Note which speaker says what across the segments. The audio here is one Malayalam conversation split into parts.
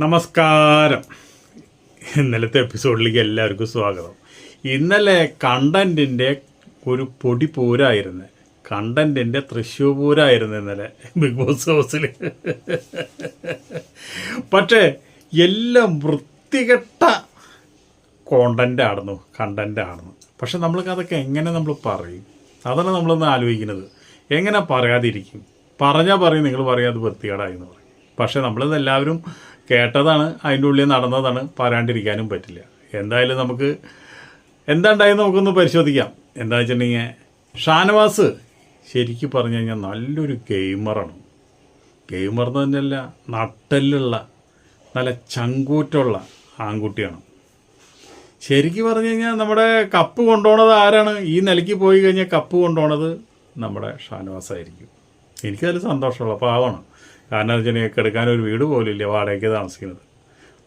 Speaker 1: നമസ്കാരം. ഇന്നലത്തെ എപ്പിസോഡിലേക്ക് എല്ലാവർക്കും സ്വാഗതം. ഇന്നലെ കണ്ടന്റിന്റെ ഒരു പൊടി പൂരായിരുന്നു. കണ്ടന്റിന്റെ തൃശ്ശൂർ പൂരായിരുന്നു ഇന്നലെ ബിഗ് ബോസ് ഹൗസിൽ. പക്ഷേ എല്ലാം വൃത്തികെട്ട കോണ്ടന്റ് ആയിരുന്നു കണ്ടന്റ് ആയിരുന്നു പക്ഷെ നമ്മൾക്ക് അതൊക്കെ എങ്ങനെ നമ്മൾ പറയും? അതാണ് നമ്മളൊന്ന് ആലോചിക്കുന്നത്. എങ്ങനെ പറയാതിരിക്കും? പറഞ്ഞാൽ പറയും നിങ്ങൾ പറയാതെ അത് വൃത്തികേടായി എന്ന് പറയും. പക്ഷെ നമ്മളിത് എല്ലാവരും കേട്ടതാണ് അതിന്റെ ഉള്ളിൽ നടന്നതാണ് പറയാണ്ടിരിക്കാനും പറ്റില്ല. എന്തായാലും നമുക്ക് എന്താണ്ടായെന്ന് നമുക്കൊന്ന് പരിശോധിക്കാം. എന്താ വെച്ചിട്ടുണ്ടെങ്കിൽ ഷാനവാസ് ശരിക്കും പറഞ്ഞു കഴിഞ്ഞാൽ നല്ലൊരു ഗെയിമറാണ്. ഗെയിമർ എന്ന് തന്നെയല്ല നട്ടലുള്ള നല്ല ചങ്കൂറ്റുള്ള ആൺകുട്ടിയാണ്. ശരിക്കും പറഞ്ഞു കഴിഞ്ഞാൽ നമ്മുടെ കപ്പ് കൊണ്ടുപോണത് ആരാണ്? ഈ നിലയ്ക്ക് പോയി കഴിഞ്ഞാൽ കപ്പ് കൊണ്ടുപോണത് നമ്മുടെ ഷാനവാസായിരിക്കും. എനിക്കതിൽ സന്തോഷമുള്ള പാവമാണ് കാരണം എന്ന് വെച്ചാൽ കിടക്കാൻ ഒരു വീട് പോലില്ല വാടകയ്ക്ക് താമസിക്കുന്നത്.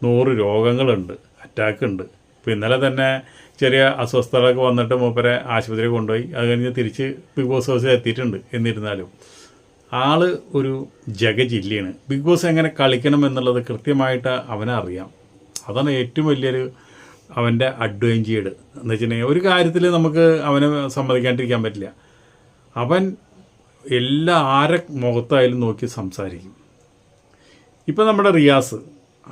Speaker 1: നൂറ് രോഗങ്ങളുണ്ട് അറ്റാക്ക് ഉണ്ട്. ഇപ്പോൾ ഇന്നലെ തന്നെ ചെറിയ അസ്വസ്ഥതകളൊക്കെ വന്നിട്ട് മൂപ്പരെ ആശുപത്രി കൊണ്ടുപോയി. അത് കഴിഞ്ഞ് തിരിച്ച് ബിഗ് ബോസ് ഹൗസിൽ എത്തിയിട്ടുണ്ട് എന്നിരുന്നാലും. ആൾ ഒരു ജഗജില്ലിയാണ്. ബിഗ് ബോസ് എങ്ങനെ കളിക്കണം എന്നുള്ളത് കൃത്യമായിട്ട് അവനറിയാം അതാണ് ഏറ്റവും വലിയൊരു അവന്റെ അഡ്വഞ്ചേർഡ് എന്ന് വെച്ചിട്ടുണ്ടെങ്കിൽ ഒരു കാര്യത്തിൽ നമുക്ക് അവനെ സമ്മതിക്കാണ്ടിരിക്കാൻ പറ്റില്ല. അവൻ എല്ലാ ആരെ മുഖത്തായാലും നോക്കി സംസാരിക്കും. ഇപ്പം നമ്മുടെ റിയാസ്.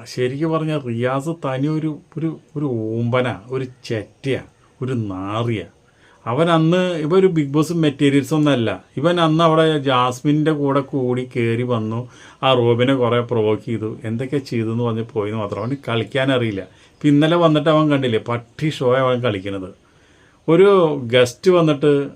Speaker 1: ശരിക്കും പറഞ്ഞാൽ റിയാസ് തനി ഒരു ഒരു ഒരു ഓമ്പന ഒരു ചെറ്റയ ഒരു നാറിയ. അവൻ അന്ന് ഇവ ഒരു ബിഗ് ബോസ് മെറ്റീരിയൽസ് ഒന്നല്ല. ഇവൻ അന്ന് അവിടെ ജാസ്മിന്റെ കൂടെ കൂടി കയറി വന്നു ആ റോബിനെ കുറേ പ്രൊവോക്ക് ചെയ്തു. എന്തൊക്കെ ചെയ്തു എന്ന് പറഞ്ഞ് പോയെന്ന് മാത്രം. അവന് കളിക്കാൻ അറിയില്ല. ഇപ്പം ഇന്നലെ വന്നിട്ട് അവൻ കണ്ടില്ലേ പട്ടി ഷോ അവൻ കളിക്കുന്നത് ഒരു ഗസ്റ്റ് വന്നിട്ട്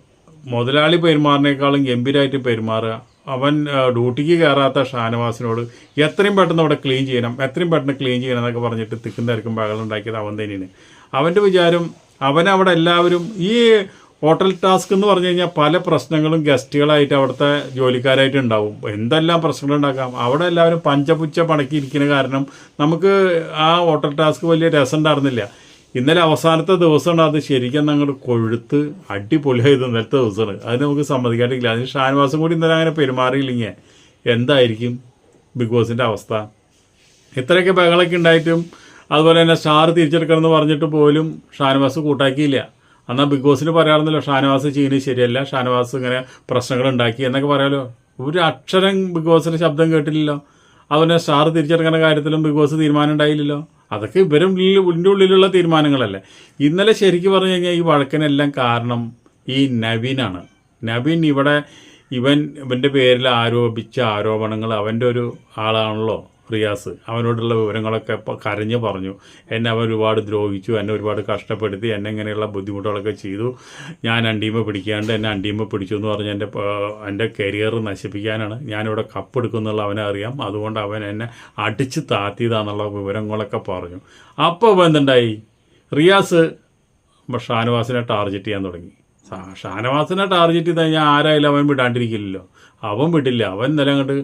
Speaker 1: മുതലാളി പെരുമാറിനേക്കാളും ഗംഭീരമായിട്ട് പെരുമാറുക. അവൻ ഡ്യൂട്ടിക്ക് കയറാത്ത ഷാനവാസിനോട് എത്രയും പെട്ടെന്ന് അവിടെ ക്ലീൻ ചെയ്യണം എത്രയും പെട്ടെന്ന് ക്ലീൻ ചെയ്യണം എന്നൊക്കെ പറഞ്ഞിട്ട് തിക്കും തിരക്കും ബഹളുണ്ടാക്കിയത് അവൻ തന്നെയാണ്. അവന്റെ വിചാരം അവനവിടെ എല്ലാവരും ഈ ഹോട്ടൽ ടാസ്ക് എന്ന് പറഞ്ഞു കഴിഞ്ഞാൽ പല പ്രശ്നങ്ങളും ഗസ്റ്റുകളായിട്ട് അവിടുത്തെ ജോലിക്കാരായിട്ട് ഉണ്ടാവും. എന്തെല്ലാം പ്രശ്നങ്ങൾ ഉണ്ടാക്കാം? അവിടെ എല്ലാവരും പഞ്ചപുച്ച പണക്കി ഇരിക്കുന്ന കാരണം നമുക്ക് ആ ഹോട്ടൽ ടാസ്ക് വലിയ രസം ഉണ്ടായിരുന്നില്ല. ഇന്നലെ അവസാനത്തെ ദിവസമാണ് അത് ശരിക്കും ഞങ്ങൾ കൊഴുത്ത് അടിപൊളിയായത് ഇന്നലത്തെ ദിവസമാണ്. അത് നമുക്ക് സമ്മതിക്കാണ്ടില്ല അതിന് ഷാൻവാസം കൂടി ഇന്നലെ അങ്ങനെ പെരുമാറിയില്ലെങ്കിൽ എന്തായിരിക്കും ബിഗ് ബോസിന്റെ അവസ്ഥ? ഇത്രയൊക്കെ ബഹളൊക്കെ ഉണ്ടായിട്ടും അതുപോലെ തന്നെ സ്റ്റാർ തിരിച്ചെടുക്കണം എന്ന് പറഞ്ഞിട്ട് പോലും ഷാനവാസ് കൂട്ടാക്കിയില്ല. എന്നാൽ ബിഗ് ബോസിന് പറയാറുന്നല്ലോ ഷാനവാസ് ചെയ്യുന്നത് ശരിയല്ല ഷാനവാസ് ഇങ്ങനെ പ്രശ്നങ്ങൾ ഉണ്ടാക്കി എന്നൊക്കെ പറയാമല്ലോ ഒരു അക്ഷരം ബിഗ് ബോസിന്റെ ശബ്ദം കേട്ടില്ലല്ലോ. അതുപോലെ സ്റ്റാർ തിരിച്ചെടുക്കുന്ന കാര്യത്തിലും ബിഗ് ബോസ് തീരുമാനം ഉണ്ടായില്ലല്ലോ. അതൊക്കെ ഇവരും ഇതിന്റെ ഉള്ളിലുള്ള തീരുമാനങ്ങളല്ലേ. ഇന്നലെ ശരിക്കും പറഞ്ഞു കഴിഞ്ഞാൽ ഈ വഴക്കിനെല്ലാം കാരണം ഈ നവീനാണ്. നവീൻ ഇവിടെ ഇവൻ ഇവന്റെ പേരിൽ ആരോപിച്ച ആരോപണങ്ങൾ അവന്റെ ഒരു ആളാണല്ലോ. റിയാസ് അവനോടുള്ള വിവരങ്ങളൊക്കെ കരഞ്ഞു പറഞ്ഞു. എന്നെ അവൻ ഒരുപാട് ദ്രോഹിച്ചു എന്നെ ഒരുപാട് കഷ്ടപ്പെടുത്തി എന്നെ ഇങ്ങനെയുള്ള ബുദ്ധിമുട്ടുകളൊക്കെ ചെയ്തു. ഞാൻ അണ്ടീമ പിടിക്കാണ്ട് എന്നെ അണ്ടീമ പിടിച്ചു എന്ന് പറഞ്ഞ് എന്റെ എന്റെ കരിയർ നശിപ്പിക്കാനാണ് ഞാനിവിടെ കപ്പെടുക്കുന്നുള്ള അവനെ അറിയാം. അതുകൊണ്ട് അവൻ എന്നെ അടിച്ച് താത്തിയതാന്നുള്ള വിവരങ്ങളൊക്കെ പറഞ്ഞു. അപ്പോൾ എന്തുണ്ടായി? റിയാസ് ഷാനവാസിനെ ടാർഗറ്റ് ചെയ്യാൻ തുടങ്ങി. ഷാനവാസിനെ ടാർഗറ്റ് ചെയ്ത് കഴിഞ്ഞാൽ ആരായാലും അവൻ വിടാണ്ടിരിക്കില്ലല്ലോ. അവൻ വിടില്ല. അവൻ ഇന്നലെ അങ്ങോട്ട്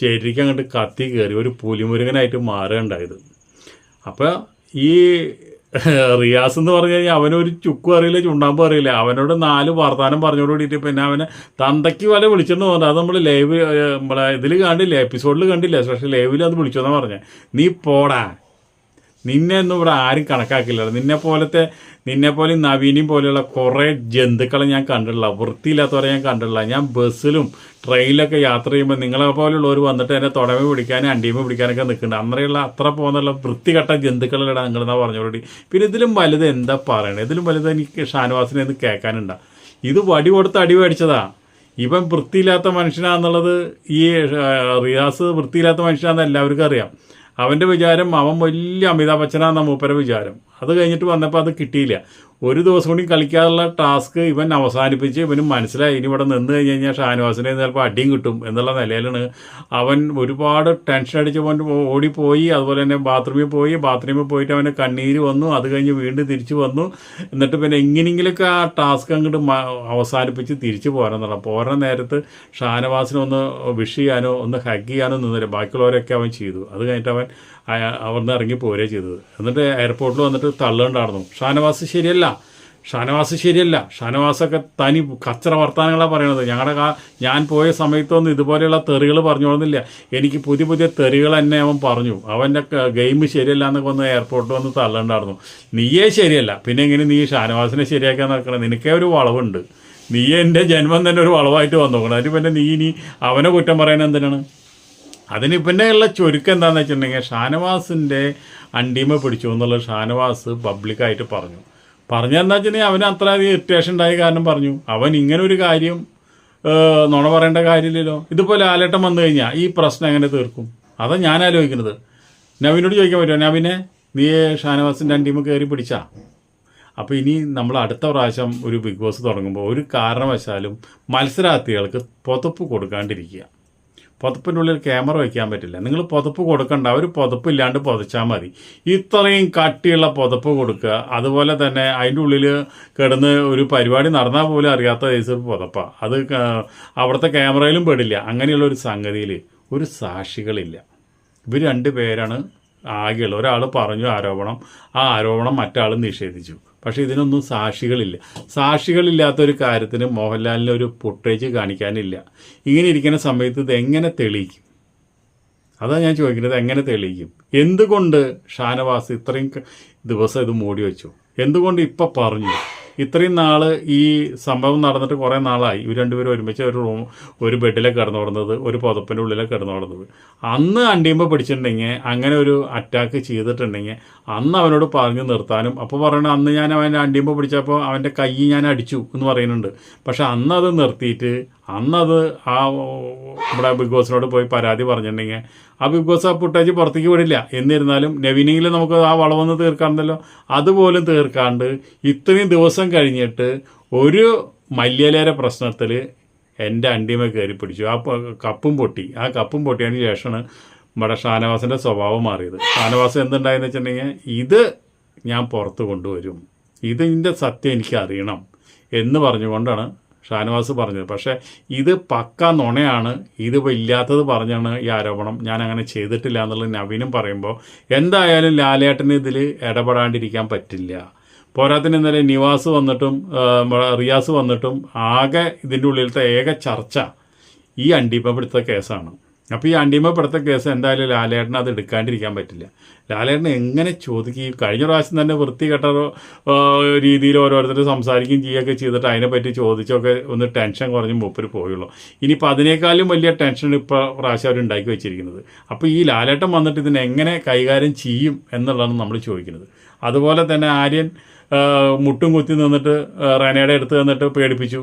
Speaker 1: ശരിക്കും അങ്ങോട്ട് കത്തി കയറി ഒരു പുലിമുരുകനായിട്ട് മാറുകയുണ്ടായത്. അപ്പോൾ ഈ റിയാസ് എന്ന് പറഞ്ഞു കഴിഞ്ഞാൽ അവനൊരു ചുക്കും അറിയില്ല ചുണ്ടാമ്പും അറിയില്ല. അവനോട് നാല് വർത്താനം പറഞ്ഞോട് കൂടിയിട്ട് പിന്നെ അവനെ തന്തയ്ക്ക് വല വിളിച്ചെന്ന് തോന്നുന്നു. അത് നമ്മൾ ലൈവ് നമ്മളെ ഇതിൽ കണ്ടില്ല എപ്പിസോഡിൽ കണ്ടില്ല പക്ഷേ ലൈവിൽ അത് വിളിച്ചെന്നാണ് പറഞ്ഞത് നീ പോടാ. നിന്നെ ഒന്നും ഇവിടെ ആരും കണക്കാക്കില്ല. നിന്നെ പോലത്തെ നിന്നെ പോലെ നവീനിയും പോലെയുള്ള കുറേ ജന്തുക്കളെ ഞാൻ കണ്ടിട്ടില്ല. വൃത്തിയില്ലാത്തവരെ ഞാൻ കണ്ടിട്ടില്ല. ഞാൻ ബസ്സിലും ട്രെയിനിലൊക്കെ യാത്ര ചെയ്യുമ്പോൾ നിങ്ങളെ പോലുള്ളവർ വന്നിട്ട് എന്നെ തുടമ പിടിക്കാനും അണ്ടിയമ പിടിക്കാനൊക്കെ നിൽക്കുന്നുണ്ട്. അന്നേരമുള്ള അത്ര പോകുന്നുള്ള വൃത്തികെട്ട ജന്തുക്കളിടാ നിങ്ങളെന്നാ പറഞ്ഞോടി പിന്നെ ഇതിലും വലുത് എന്താ പറയണത് ഇതിലും വലുത് എനിക്ക് ഷാനവാസിനെ ഒന്ന് കേൾക്കാനുണ്ടാ. ഇത് വടി കൊടുത്ത് അടി മേടിച്ചതാ. ഇവൻ വൃത്തിയില്ലാത്ത മനുഷ്യനാന്നുള്ളത് ഈ റിയാസ് വൃത്തിയില്ലാത്ത മനുഷ്യനാണെന്ന് എല്ലാവർക്കും അറിയാം. അവന്റെ വിചാരം അവൻ വലിയ അമിതാഭ് ബച്ചനാന്ന മൂപ്പര വിചാരം. അത് കഴിഞ്ഞിട്ട് വന്നപ്പോൾ അത് കിട്ടിയില്ല. ഒരു ദിവസം കൂടി കളിക്കാനുള്ള ടാസ്ക് ഇവൻ അവസാനിപ്പിച്ച് ഇവന് മനസ്സിലായി. ഇനി ഇവിടെ നിന്ന് കഴിഞ്ഞ് കഴിഞ്ഞാൽ ഷാനവാസിനെ ചിലപ്പോൾ അടിയും കിട്ടും എന്നുള്ള നിലയിലാണ്. അവൻ ഒരുപാട് ടെൻഷൻ അടിച്ച് അവൻ ഓടിപ്പോയി. അതുപോലെ തന്നെ ബാത്റൂമിൽ പോയി. ബാത്റൂമിൽ പോയിട്ട് അവന് കണ്ണീര് വന്നു. അത് കഴിഞ്ഞ് വീണ്ടും തിരിച്ചു വന്നു. എന്നിട്ട് പിന്നെ എങ്ങനെയെങ്കിലൊക്കെ ആ ടാസ്ക് അങ്ങോട്ട് അവസാനിപ്പിച്ച് തിരിച്ചു പോരാന്നുള്ള. പോരുന്ന നേരത്ത് ഷാനവാസിനെ ഒന്ന് വിഷ് ചെയ്യാനോ ഒന്ന് ഹഗ് ചെയ്യാനോ നിന്നില്ല. ബാക്കിയുള്ളവരൊക്കെ അവൻ ചെയ്തു. അത് കഴിഞ്ഞിട്ട് അവൻ അവിടുന്ന് ഇറങ്ങി പോരുകയാണ് ചെയ്തത്. എന്നിട്ട് എയർപോർട്ടിൽ വന്നിട്ട് തള്ളുണ്ടായിരുന്നു ഷാനവാസ് ശരിയല്ല. ഷാനവാസ് ശരിയല്ല. ഷാനവാസൊക്കെ തനി കച്ചറ വർത്താനങ്ങളാണ് പറയണത്. ഞങ്ങളുടെ കാ ഞാൻ പോയ സമയത്തൊന്നും ഇതുപോലെയുള്ള തെറികൾ പറഞ്ഞോളുന്നില്ല. എനിക്ക് പുതിയ പുതിയ തെറികൾ തന്നെ അവൻ പറഞ്ഞു. അവന്റെ ഗെയിം ശരിയല്ല എന്നൊക്കെ വന്ന് എയർപോർട്ടിൽ വന്ന് തള്ളണ്ടായിരുന്നു നീയേ ശരിയല്ല. പിന്നെ എങ്ങനെ നീ ഷാനവാസിനെ ശരിയാക്കാൻ നടക്കണം? നിനക്കേ ഒരു വളവുണ്ട്. നീ എന്റെ ജന്മം തന്നെ ഒരു വളവായിട്ട് വന്നു നോക്കണം അതിന് പിന്നെ നീ ഇനി അവനെ കുറ്റം പറയാൻ എന്തിനാണ്? അതിന് പിന്നെ ഉള്ള ചുരുക്കം എന്താണെന്ന് വെച്ചിട്ടുണ്ടെങ്കിൽ ഷാനവാസിന്റെ അണ്ടിമ പിടിച്ചു എന്നുള്ള ഷാനവാസ് പബ്ലിക്കായിട്ട് പറഞ്ഞു. പറഞ്ഞെന്താ വെച്ചിട്ടുണ്ടെങ്കിൽ അവന് അത്ര ഇറിറ്റേഷൻ ഉണ്ടായ കാരണം പറഞ്ഞു. അവൻ ഇങ്ങനെ ഒരു കാര്യം നോണ പറയേണ്ട കാര്യമില്ലല്ലോ. ഇതിപ്പോൾ ലാലേട്ടം വന്നു കഴിഞ്ഞാൽ ഈ പ്രശ്നം എങ്ങനെ തീർക്കും? അതാ ഞാൻ ആലോചിക്കുന്നത്. നവീനോട് ചോദിക്കാൻ പറ്റുമോ? നവീനെ നീ ഷാനവാസിന്റെ അണ്ടിമ കയറി പിടിച്ചാ? അപ്പോൾ ഇനി നമ്മൾ അടുത്ത പ്രാവശ്യം ഒരു ബിഗ് ബോസ് തുടങ്ങുമ്പോൾ ഒരു കാരണവശാലും മത്സരാർത്ഥികൾക്ക് പുതപ്പ് കൊടുക്കാണ്ടിരിക്കുക. പുതപ്പിന്റെ ഉള്ളിൽ ക്യാമറ വയ്ക്കാൻ പറ്റില്ല. നിങ്ങൾ പുതപ്പ് കൊടുക്കണ്ട. ഒരു പുതപ്പ് ഇല്ലാണ്ട് പുതച്ചാൽ മതി. ഇത്രയും കട്ടിയുള്ള പുതപ്പ് കൊടുക്കുക. അതുപോലെ തന്നെ അതിന്റെ ഉള്ളിൽ കിടന്ന് ഒരു പരിപാടി നടന്നാൽ പോലും അറിയാത്ത കേസ് പുതപ്പാണ് അത് അവിടുത്തെ ക്യാമറയിലും പെടില്ല. അങ്ങനെയുള്ള ഒരു സംഗതിയിൽ ഒരു സാക്ഷികളില്ല. ഇവർ രണ്ട് പേരാണ് ആകെയുള്ളത്. ഒരാൾ പറഞ്ഞു ആരോപണം. ആ ആരോപണം മറ്റാൾ നിഷേധിച്ചു. പക്ഷേ ഇതിനൊന്നും സാക്ഷികളില്ല. സാക്ഷികളില്ലാത്ത ഒരു കാര്യത്തിന് മോഹൻലാലിന് ഒരു പൊട്ടേജ് കാണിക്കാനില്ല. ഇങ്ങനെ ഇരിക്കുന്ന സമയത്ത് ഇത് എങ്ങനെ തെളിയിക്കും? അതാണ് ഞാൻ ചോദിക്കുന്നത് എങ്ങനെ തെളിയിക്കും? എന്തുകൊണ്ട് ഷാനവാസ് ഇത്രയും ദിവസം ഇത് മൂടി വെച്ചു? എന്തുകൊണ്ട് ഇപ്പം പറഞ്ഞു? ഇത്രയും നാൾ ഈ സംഭവം നടന്നിട്ട് കുറേ നാളായി. ഇവർ രണ്ടുപേരും ഒരുമിച്ച് ഒരു റൂം ഒരു ബെഡിലേക്ക് കിടന്നു കിടന്നത് ഒരു പുതപ്പിന്റെ ഉള്ളിലേക്ക് കിടന്നു കിടന്നത് അന്ന് അണ്ടിയുമ്പോൾ പിടിച്ചിട്ടുണ്ടെങ്കിൽ അങ്ങനെ ഒരു അറ്റാക്ക് ചെയ്തിട്ടുണ്ടെങ്കിൽ അന്ന് അവനോട് പറഞ്ഞു നിർത്താനും അപ്പോൾ പറയണ അന്ന് ഞാൻ അവന്റെ അണ്ടിയുമ്പോൾ പിടിച്ചപ്പോൾ അവന്റെ കൈ ഞാൻ അടിച്ചു എന്ന് പറയുന്നുണ്ട്. പക്ഷെ അന്ന് അത് നിർത്തിയിട്ട് അന്നത് ആ നമ്മുടെ ബിഗ് ബോസിനോട് പോയി പരാതി പറഞ്ഞിട്ടുണ്ടെങ്കിൽ ആ ബിഗ് ബോസ് ആ ഫുട്ടേജ് പുറത്തേക്ക് വിടില്ല. എന്നിരുന്നാലും നെവിനിങ്ങിൽ നമുക്ക് ആ വളവൊന്ന് തീർക്കാണ്ടല്ലോ അതുപോലും തീർക്കാണ്ട് ഇത്രയും ദിവസം കഴിഞ്ഞിട്ട് ഒരു മല്യലേര പ്രശ്നത്തിൽ എന്റെ അണ്ടിമ കയറി പിടിച്ചു. ആ കപ്പും പൊട്ടി. ആ കപ്പും പൊട്ടിയതിന് ശേഷമാണ് നമ്മുടെ ഷാനവാസിന്റെ സ്വഭാവം മാറിയത്. ഷാനവാസ് എന്തുണ്ടായെന്ന് വെച്ചിട്ടുണ്ടെങ്കിൽ ഇത് ഞാൻ പുറത്ത് കൊണ്ടുവരും. ഇതിന്റെ സത്യം എനിക്ക് അറിയണം എന്ന് പറഞ്ഞുകൊണ്ടാണ് ഷാനവാസ് പറഞ്ഞത്. പക്ഷേ ഇത് പക്ക നുണയാണ് ഇത് ഇല്ലാത്തത് പറഞ്ഞാണ് ഈ ആരോപണം. ഞാൻ അങ്ങനെ ചെയ്തിട്ടില്ല എന്നുള്ളത് നവീനും പറയുമ്പോൾ എന്തായാലും ലാലേട്ടന് ഇതിൽ ഇടപെടാണ്ടിരിക്കാൻ പറ്റില്ല. പോരാത്തിന് ഇന്നലെ നിവാസ് വന്നിട്ടും റിയാസ് വന്നിട്ടും ആകെ ഇതിന്റെ ഉള്ളിലത്തെ ഏക ചർച്ച ഈ അണ്ടിമപ്പെടുത്ത കേസാണ്. അപ്പോൾ ഈ അണ്ടിമപ്പെടുത്ത കേസ് എന്തായാലും ലാലേട്ടൻ അത് എടുക്കാണ്ടിരിക്കാൻ പറ്റില്ല. ലാലേട്ടൻ എങ്ങനെ ചോദിക്കും? കഴിഞ്ഞ പ്രാവശ്യം തന്നെ വൃത്തികെട്ട രീതിയിൽ ഓരോരുത്തർ സംസാരിക്കുകയും ചെയ്യുകയൊക്കെ ചെയ്തിട്ട് അതിനെപ്പറ്റി ചോദിച്ചൊക്കെ ഒന്ന് ടെൻഷൻ കുറഞ്ഞ് മൂപ്പര് പോയുള്ളൂ. ഇനിയിപ്പോൾ അതിനേക്കാളും വലിയ ടെൻഷൻ ഇപ്പോൾ പ്രാവശ്യം അവർ ഉണ്ടാക്കി വെച്ചിരിക്കുന്നത്. അപ്പോൾ ഈ ലാലേട്ടൻ വന്നിട്ട് ഇതിനെ എങ്ങനെ കൈകാര്യം ചെയ്യും എന്നുള്ളതാണ് നമ്മൾ ചോദിക്കുന്നത്. അതുപോലെ തന്നെ ആര്യൻ മുട്ടും കുത്തി നിന്നിട്ട് റെനയുടെ അടുത്ത് നിന്നിട്ട് പേടിപ്പിച്ചു.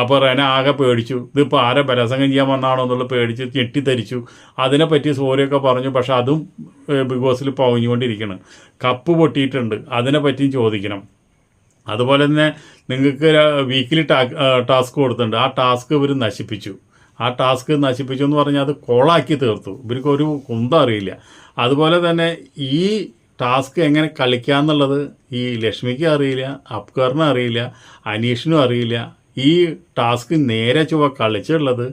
Speaker 1: അപ്പോൾ റെന ആകെ പേടിച്ചു. ഇതിപ്പോൾ ആരെ ബലസംഗം ചെയ്യാൻ വന്നാണോ എന്നുള്ളത് പേടിച്ച് ഞെട്ടിത്തരിച്ചു. അതിനെപ്പറ്റി സോറിയൊക്കെ പറഞ്ഞു പക്ഷെ അതും ബിഗ് ബോസിൽ പവഞ്ഞുകൊണ്ടിരിക്കണം കപ്പ് പൊട്ടിയിട്ടുണ്ട്. അതിനെപ്പറ്റിയും ചോദിക്കണം. അതുപോലെ തന്നെ നിങ്ങൾക്ക് വീക്കിലി ടാസ്ക് കൊടുത്തിട്ടുണ്ട്. ആ ടാസ്ക് ഇവർ നശിപ്പിച്ചു. ആ ടാസ്ക് നശിപ്പിച്ചു എന്ന് പറഞ്ഞാൽ അത് കോളാക്കി തീർത്തു. ഇവർക്ക് ഒരു കുന്തം അറിയില്ല. അതുപോലെ തന്നെ ഈ ടാസ്ക് എങ്ങനെ കളിക്കാന്നുള്ളത് ഈ ലക്ഷ്മിക്കും അറിയില്ല അപ്കറിനും അറിയില്ല അനീഷിനും അറിയില്ല ഈ ടാസ്ക് നേരെ ചുവ കളിച്ചുള്ളത്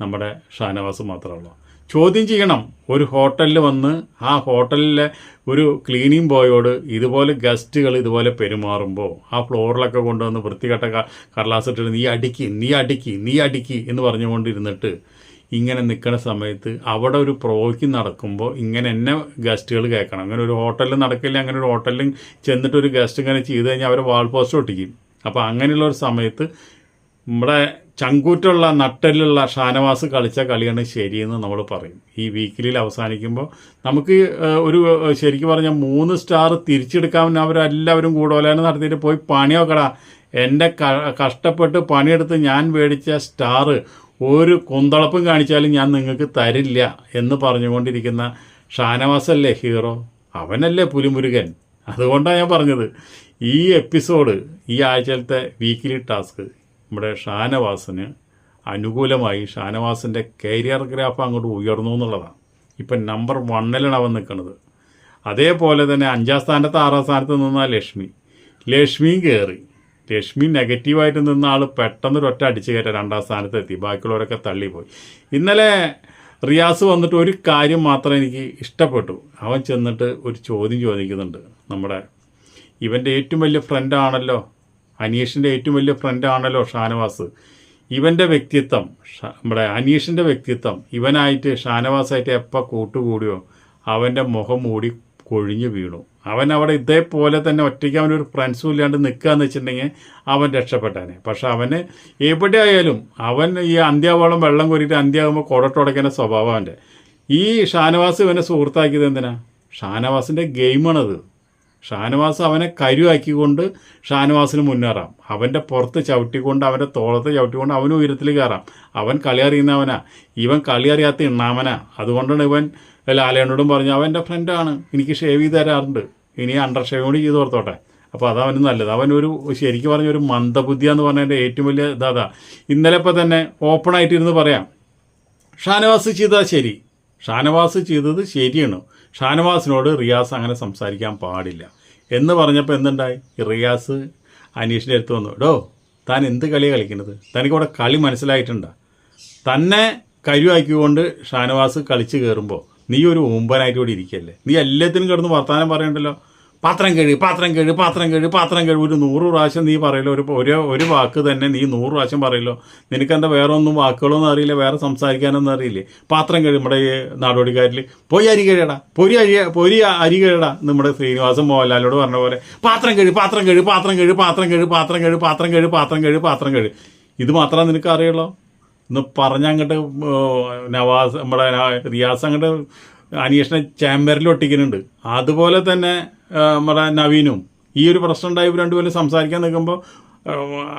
Speaker 1: നമ്മുടെ ഷാനവാസ് മാത്രമേ ഉള്ളൂ ചോദ്യം ചെയ്യണം ഒരു ഹോട്ടലിൽ വന്ന് ആ ഹോട്ടലിലെ ഒരു ക്ലീനിങ് ബോയോട് ഇതുപോലെ ഗസ്റ്റുകൾ ഇതുപോലെ പെരുമാറുമ്പോൾ ആ ഫ്ലോറിലൊക്കെ കൊണ്ടുവന്ന് വൃത്തികെട്ട കടലാസിട്ട് കടലാസ് നീ അടിക്കി നീ അടിക്കി നീ അടിക്കി എന്ന് പറഞ്ഞുകൊണ്ടിരുന്നിട്ട് ഇങ്ങനെ നിൽക്കുന്ന സമയത്ത് അവിടെ ഒരു പ്രോയ്ക്ക് നടക്കുമ്പോൾ ഇങ്ങനെ എന്നെ ഗസ്റ്റുകൾ കേൾക്കണം. അങ്ങനെ ഒരു ഹോട്ടലിൽ നടക്കില്ല അങ്ങനെ ഒരു ഹോട്ടലിൽ ചെന്നിട്ട് ഒരു ഗസ്റ്റ് ഇങ്ങനെ ചെയ്ത് കഴിഞ്ഞാൽ അവർ വാൾ പോസ്റ്റ് ഒട്ടിക്കും. അപ്പോൾ അങ്ങനെയുള്ള ഒരു സമയത്ത് നമ്മുടെ ചങ്കൂറ്റുള്ള നട്ടലുള്ള ഷാനവാസ് കളിച്ച കളിയാണ് ശരിയെന്ന് നമ്മൾ പറയും. ഈ വീക്കിലിൽ അവസാനിക്കുമ്പോൾ നമുക്ക് ഒരു ശരിക്കും പറഞ്ഞാൽ മൂന്ന് സ്റ്റാർ തിരിച്ചെടുക്കാൻ അവരെല്ലാവരും കൂടോലാനം നടത്തിയിട്ട് പോയി പണിയൊക്കടാ. എന്റെ ക- കഷ്ടപ്പെട്ട് പണിയെടുത്ത് ഞാൻ മേടിച്ച സ്റ്റാർ ഒരു കുന്തളപ്പും കാണിച്ചാലും ഞാൻ നിങ്ങൾക്ക് തരില്ല എന്ന് പറഞ്ഞുകൊണ്ടിരിക്കുന്ന ഷാനവാസല്ലേ ഹീറോ അവനല്ലേ പുലിമുരുകൻ? അതുകൊണ്ടാണ് ഞാൻ പറഞ്ഞത്. ഈ എപ്പിസോഡ് ഈ ആഴ്ചയിലത്തെ വീക്കിലി ടാസ്ക് നമ്മുടെ ഷാനവാസിന് അനുകൂലമായി ഷാനവാസിന്റെ കരിയർ ഗ്രാഫ് അങ്ങോട്ട് ഉയർന്നു എന്നുള്ളതാണ്. ഇപ്പം നമ്പർ വണ്ണിലാണ് അവൻ നിൽക്കുന്നത്. അതേപോലെ തന്നെ അഞ്ചാം സ്ഥാനത്ത് ആറാം സ്ഥാനത്ത് നിന്ന ലക്ഷ്മി. ലക്ഷ്മിയും കയറി. ലക്ഷ്മി നെഗറ്റീവായിട്ട് നിന്ന ആൾ പെട്ടെന്ന് ഒരൊറ്റ അടിച്ചു കയറ്റാൻ രണ്ടാം സ്ഥാനത്ത് എത്തി. ബാക്കിയുള്ളവരൊക്കെ തള്ളിപ്പോയി. ഇന്നലെ റിയാസ് വന്നിട്ട് ഒരു കാര്യം മാത്രം എനിക്ക് ഇഷ്ടപ്പെട്ടു. അവൻ ചെന്നിട്ട് ഒരു ചോദ്യം ചോദിക്കുന്നുണ്ട് നമ്മുടെ ഇവന്റെ ഏറ്റവും വലിയ ഫ്രണ്ടാണല്ലോ അനീഷിന്റെ ഏറ്റവും വലിയ ഫ്രണ്ടാണല്ലോ ഷാനവാസ്. ഇവന്റെ വ്യക്തിത്വം നമ്മുടെ അനീഷിന്റെ വ്യക്തിത്വം ഇവനായിട്ട് ഷാനവാസായിട്ട് എപ്പോൾ കൂട്ടുകൂടിയോ അവന്റെ മുഖം മൂടി കൊഴിഞ്ഞു വീണു. അവൻ അവിടെ ഇതേപോലെ തന്നെ ഒറ്റയ്ക്ക് അവനൊരു ഫ്രണ്ട്സും ഇല്ലാണ്ട് നിൽക്കുക എന്ന് വെച്ചിട്ടുണ്ടെങ്കിൽ അവൻ രക്ഷപ്പെട്ടാനെ. പക്ഷെ അവന് എവിടെ ആയാലും അവൻ ഈ അന്ത്യാവോളം വെള്ളം കോരിയിട്ട് അന്ത്യാകുമ്പോൾ കൊടട്ടുടയ്ക്കുന്ന സ്വഭാവം അവന്റെ ഈ ഷാനവാസ് ഇവനെ സുഹൃത്താക്കിയത് എന്തിനാ? ഷാനവാസിന്റെ ഗെയിമാണത് ഷാനവാസ് അവനെ കരുവാക്കിക്കൊണ്ട് ഷാനവാസിന് മുന്നേറാം. അവന്റെ പുറത്ത് ചവിട്ടിക്കൊണ്ട് അവന്റെ തോളത്ത് ചവിട്ടിക്കൊണ്ട് അവന് ഉയരത്തിൽ കയറാം. അവൻ കളി അറിയുന്നവനാ. ഇവൻ കളി അറിയാത്ത ഇണ്ണാമനാ. അതുകൊണ്ടാണ് ഇവൻ ലാലേണോടും പറഞ്ഞു അവന്റെ ഫ്രണ്ടാണ് എനിക്ക് ഷേവ് ചെയ്ത് തരാറുണ്ട്. ഇനി അണ്ടർ ഷേവ് കൂടി ചെയ്ത് ഓർത്തോട്ടെ അപ്പോൾ അതവന് നല്ലത്. അവനൊരു ശരിക്കും പറഞ്ഞ ഒരു മന്ദബുദ്ധിയാന്ന് പറഞ്ഞതിന്റെ ഏറ്റവും വലിയ ഇതാ ഇന്നലെ ഇപ്പം തന്നെ ഓപ്പണായിട്ടിരുന്ന് പറയാം. ഷാനവാസ് ചെയ്താൽ ശരി. ഷാനവാസ് ചെയ്തത് ശരിയാണ്. ഷാനവാസിനോട് റിയാസ് അങ്ങനെ സംസാരിക്കാൻ പാടില്ല. എന്ന് പറഞ്ഞപ്പോൾ എന്തുണ്ടായി? റിയാസ് അനീഷിന്റെ അടുത്ത് വന്നു. ഡോ താൻ എന്ത് കളിയാണ് കളിക്കുന്നത്? തനിക്കവിടെ കളി മനസ്സിലായിട്ടുണ്ടോ? തന്നെ കരുവാക്കിക്കൊണ്ട് ഷാനവാസ് കളിച്ച് കയറുമ്പോൾ നീ ഒരു ഊമ്പനായിട്ട് കൂടി ഇരിക്കല്ലേ? നീ എല്ലാത്തിനും കിടന്ന് വർത്തമാനം പറയണ്ടല്ലോ? പാത്രം കഴുകി പാത്രം കഴുകി പാത്രം കഴുകി പാത്രം കഴുകി ഒരു നൂറ് പ്രാവശ്യം നീ പറയല്ലോ ഒരു ഒരു ഒരു വാക്ക് തന്നെ നീ നൂറ് പ്രാവശ്യം പറയല്ലോ നിനക്കെന്താ വേറെ ഒന്നും വാക്കുകളൊന്നും അറിയില്ല വേറെ സംസാരിക്കാനൊന്നും അറിയില്ലേ പാത്രം കഴുകി നമ്മുടെ ഈ നാടോടിക്കാരിൽ പോയി അരി കഴിയടാ പൊരി അരി പൊരി അരി കഴിയടാ നമ്മുടെ ശ്രീനിവാസൻ മോഹൻലാലോട് പറഞ്ഞ പോലെ പാത്രം കഴുകി പാത്രം കഴുകി പാത്രം കഴുകി പാത്രം കഴുകി പാത്രം കഴുകി പാത്രം കഴുകി പാത്രം കഴുകി പാത്രം കഴുകി ഇത് മാത്രമേ നിനക്ക് അറിയുള്ളൂ ഇന്ന് പറഞ്ഞ അങ്ങോട്ട് നവാസ് നമ്മുടെ റിയാസ് അങ്ങോട്ട് അന്വേഷണ ചേംബറിൽ ഒട്ടിക്കുന്നുണ്ട് അതുപോലെ തന്നെ നമ്മുടെ നവീനും ഈ ഒരു പ്രശ്നം ഉണ്ടായി രണ്ടുപേരും സംസാരിക്കാൻ നിൽക്കുമ്പോൾ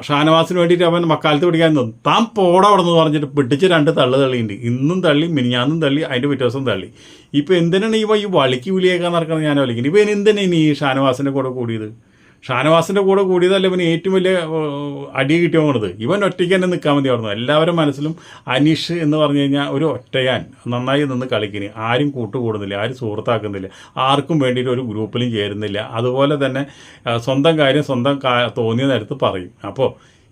Speaker 1: ഷാനവാസിന് വേണ്ടിയിട്ട് അവൻ മക്കാലത്ത് പിടിക്കാൻ തോന്നും താൻ പോട അവിടെ നിന്ന് പറഞ്ഞിട്ട് പിടിച്ച് രണ്ട് തള്ളു തള്ളിയുണ്ട്. ഇന്നും തള്ളി മിനിഞ്ഞാന്നും തള്ളി അതിന്റെ പിറ്റേ തള്ളി. ഇപ്പോൾ എന്തിനാണ് ഈ ഈ വളിക്ക് വിളിയേക്കാൻ നടക്കുന്നത് ഞാൻ വലിക്കുന്നത് ഇപ്പം എന്തിനാണ് ഇനി ഈ ഷാനവാസിന്റെ കൂടെ കൂടിയത്? ഷാനവാസിന്റെ കൂടെ കൂടിയതല്ല ഇവന് ഏറ്റവും വലിയ അടി കിട്ടിയ പോണത് ഇവൻ ഒറ്റയ്ക്ക് തന്നെ നിൽക്കാൻ മതി പറഞ്ഞു എല്ലാവരും മനസ്സിലും അനീഷ് എന്ന് പറഞ്ഞു കഴിഞ്ഞാൽ ഒരു ഒറ്റയാൻ നന്നായി നിന്ന് കളിക്കിന് ആരും കൂട്ടുകൂടുന്നില്ല ആരും സുഹൃത്താക്കുന്നില്ല ആർക്കും വേണ്ടിയിട്ട് ഒരു ഗ്രൂപ്പിലും ചേരുന്നില്ല. അതുപോലെ തന്നെ സ്വന്തം കാര്യം സ്വന്തം തോന്നിയ നേരത്ത് പറയും. അപ്പോൾ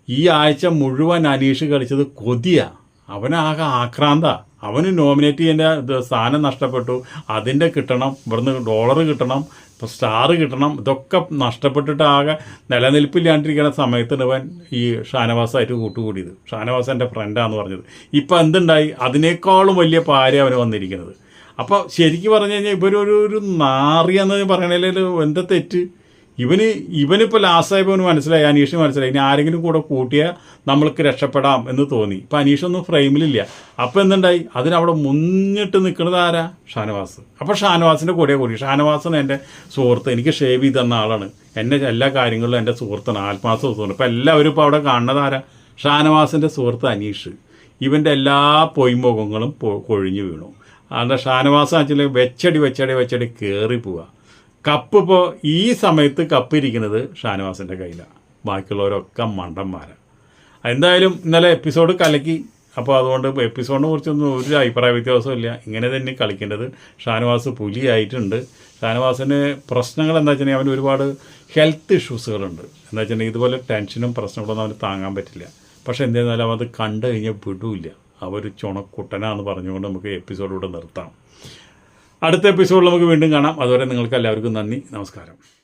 Speaker 1: ഈ ആഴ്ച മുഴുവൻ അനീഷ് കളിച്ചത് കൊതിയാണ് അവനാകെ ആക്രാന്ത. അവന് നോമിനേറ്റ് ചെയ്യേണ്ട സ്ഥാനം നഷ്ടപ്പെട്ടു. അതിന്റെ കിട്ടണം ഇവിടുന്ന് ഡോളർ കിട്ടണം ഇപ്പോൾ സ്റ്റാർ കിട്ടണം. ഇതൊക്കെ നഷ്ടപ്പെട്ടിട്ട് ആകെ നിലനിൽപ്പില്ലാണ്ടിരിക്കുന്ന സമയത്താണ് ഇവൻ ഈ ഷാനവാസായിട്ട് കൂട്ടുകൂടിയത്. ഷാനവാസ് എന്റെ ഫ്രണ്ടാന്ന് പറഞ്ഞത്. ഇപ്പം എന്തുണ്ടായി? അതിനേക്കാളും വലിയ പാര അവന് വന്നിരിക്കുന്നത്. അപ്പോൾ ശരിക്കും പറഞ്ഞു കഴിഞ്ഞാൽ ഇവരൊരു ഒരു നാറിയെന്ന് പറയണതിൽ എന്താ തെറ്റ്? ഇവന് ഇവനിപ്പോൾ ലാസ്റ്റായപ്പോൾ മനസ്സിലായി അനീഷിന് മനസ്സിലായി. ഇനി ആരെങ്കിലും കൂടെ കൂട്ടിയാൽ നമ്മൾക്ക് രക്ഷപ്പെടാം എന്ന് തോന്നി. ഇപ്പം അനീഷൊന്നും ഫ്രെയിമിലില്ല. അപ്പോൾ എന്തുണ്ടായി? അതിനവിടെ മുന്നിട്ട് നിൽക്കുന്നത് ആരാ? ഷാനവാസ്. അപ്പോൾ ഷാനവാസിന്റെ കൂടെ കൂടി. ഷാനവാസൻ എന്റെ സുഹൃത്ത് എനിക്ക് ഷേവ് ചെയ്ത് തന്ന ആളാണ്. എന്റെ എല്ലാ കാര്യങ്ങളിലും എന്റെ സുഹൃത്താണ്. ആത്മാസ സുഹൃത്താണ്. അപ്പോൾ എല്ലാവരും ഇപ്പോൾ അവിടെ കാണുന്നത് ആരാ? ഷാനവാസിന്റെ സുഹൃത്ത് അനീഷ്. ഇവന്റെ എല്ലാ പൊയ്മുഖങ്ങളും കൊഴിഞ്ഞു വീണു. അതുകൊണ്ട് ഷാനവാസം വെച്ചാൽ വെച്ചടി വെച്ചടി വെച്ചടി കയറി പോവുക കപ്പ് ഇപ്പോൾ ഈ സമയത്ത് കപ്പ് ഇരിക്കുന്നത് ഷാനവാസിന്റെ കയ്യിലാണ് ബാക്കിയുള്ളവരൊക്കെ മണ്ടന്മാരാണ് എന്തായാലും ഇന്നലെ എപ്പിസോഡ് കലക്കി അപ്പോൾ അതുകൊണ്ട് എപ്പിസോഡിനെ കുറിച്ചൊന്നും ഒരു അഭിപ്രായ വ്യത്യാസമില്ല ഇങ്ങനെ തന്നെ കളിക്കേണ്ടത്. ഷാനവാസ് പുലിയായിട്ടുണ്ട്. ഷാനവാസിന് പ്രശ്നങ്ങൾ എന്താ വെച്ചിട്ടുണ്ടെങ്കിൽ അവന് ഒരുപാട് ഹെൽത്ത് ഇഷ്യൂസുകളുണ്ട്. എന്താ വെച്ചിട്ടുണ്ടെങ്കിൽ ഇതുപോലെ ടെൻഷനും പ്രശ്നങ്ങളൊന്നും അവന് താങ്ങാൻ പറ്റില്ല. പക്ഷേ എന്തായിരുന്നാലും അവൻ അത് കണ്ടു കഴിഞ്ഞാൽ വിടൂല്ല. അവർ ചുണക്കുട്ടനാന്ന് പറഞ്ഞുകൊണ്ട് നമുക്ക് എപ്പിസോഡ് ഇവിടെ നിർത്താം. അടുത്ത എപ്പിസോഡിൽ നമുക്ക് വീണ്ടും കാണാം. അതുവരെ നിങ്ങൾക്ക് എല്ലാവർക്കും നന്ദി. നമസ്കാരം.